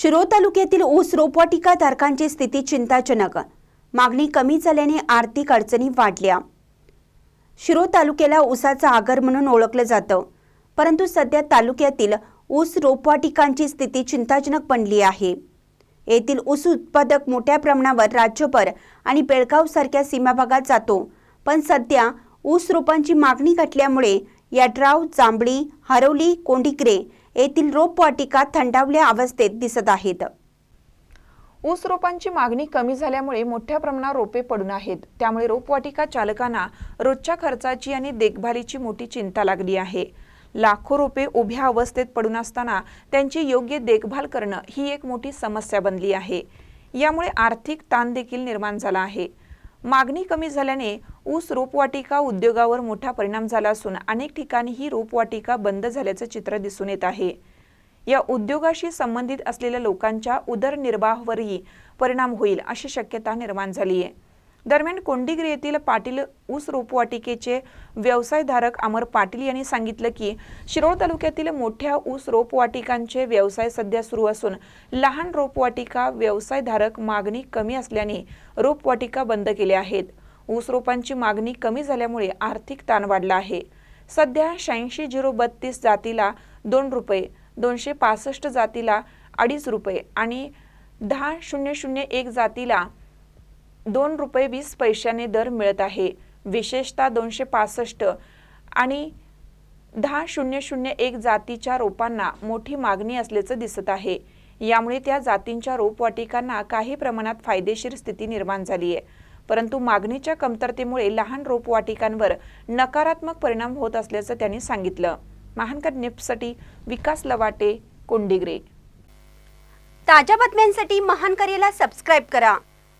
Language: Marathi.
शिरोळ तालुक्यातील ऊस रोपवाटिका धारकांची स्थिती चिंताजनक. मागणी कमी झाल्याने आर्थिक अडचणी वाढल्या. शिरोळ तालुक्याला ऊसाचा आगर म्हणून ओळखलं जातं परंतु सध्या तालुक्यातील ऊस रोपवाटिकांची स्थिती चिंताजनक बनली आहे. येथील ऊस उत्पादक मोठ्या प्रमाणावर राज्यभर आणि बेळगावसारख्या सीमाभागात जातो पण सध्या ऊस रोपांची मागणी घटल्यामुळे याड्राव जांभळी हरवली कोंडिग्रे येथील रोपवाटिका थंडावल्या अवस्थेत दिसत आहेत. ऊस रोपांची मागणी कमी झाल्यामुळे मोठ्या प्रमाणात रोपे पडून आहेत. त्यामुळे रोपवाटिका चालकांना रोजच्या खर्चाची आणि देखभालीची मोठी चिंता लागली आहे. लाखो रोपे उभ्या अवस्थेत पडून असताना त्यांची योग्य देखभाल करणं ही एक मोठी समस्या बनली आहे. यामुळे आर्थिक ताण देखील निर्माण झाला आहे. मागणी कमी झाल्याने ऊस रोपवाटिका उद्योगावर मोठा परिणाम झाला असून अनेक ठिकाणी ही रोपवाटिका बंद झाल्याचं चित्र दिसून येत आहे. या उद्योगाशी संबंधित असलेल्या लोकांच्या उदरनिर्वाहावरही परिणाम होईल अशी शक्यता निर्माण झाली आहे दरम्यान कोंडीगिरी येथील पाटील ऊस रोपवाटिकेचे व्यवसायधारक अमर पाटील यांनी सांगितलं की शिरोळ तालुक्यातील मोठ्या ऊस रोपवाटिकांचे व्यवसाय सध्या सुरू असून लहान रोपवाटिका व्यवसायधारक मागणी कमी असल्याने रोपवाटिका बंद केल्या आहेत. ऊस रोपांची मागणी कमी झाल्यामुळे आर्थिक ताण वाढला आहे. सध्या शहाऐंशी झिरो बत्तीस जातीला दोन रुपये दोनशे पासष्ट जातीला अडीच रुपये आणि दहा शून्य शून्य एक जातीला दोन रुपये वीस पैशाने दर मिळत आहे. विशेषतः दोनशे पासष्ट आणि दहा शून्य शून्य एक जातीच्या रोपांना मोठी मागणी असल्याचं दिसत आहे. यामुळे त्या जातींच्या रोपवाटिकांना काही प्रमाणात फायदेशीर स्थिती निर्माण झाली आहे. परंतु मागणीच्या कमतरतेमुळे लहान रोपवाटिकांवर नकारात्मक परिणाम होत असल्याचं त्यांनी सांगितलं. महानकर निफ्टसाठी विकास लवाटे कोंडिग्रे. ताज्या बातम्यांसाठी महानकरेला सबस्क्राईब करा.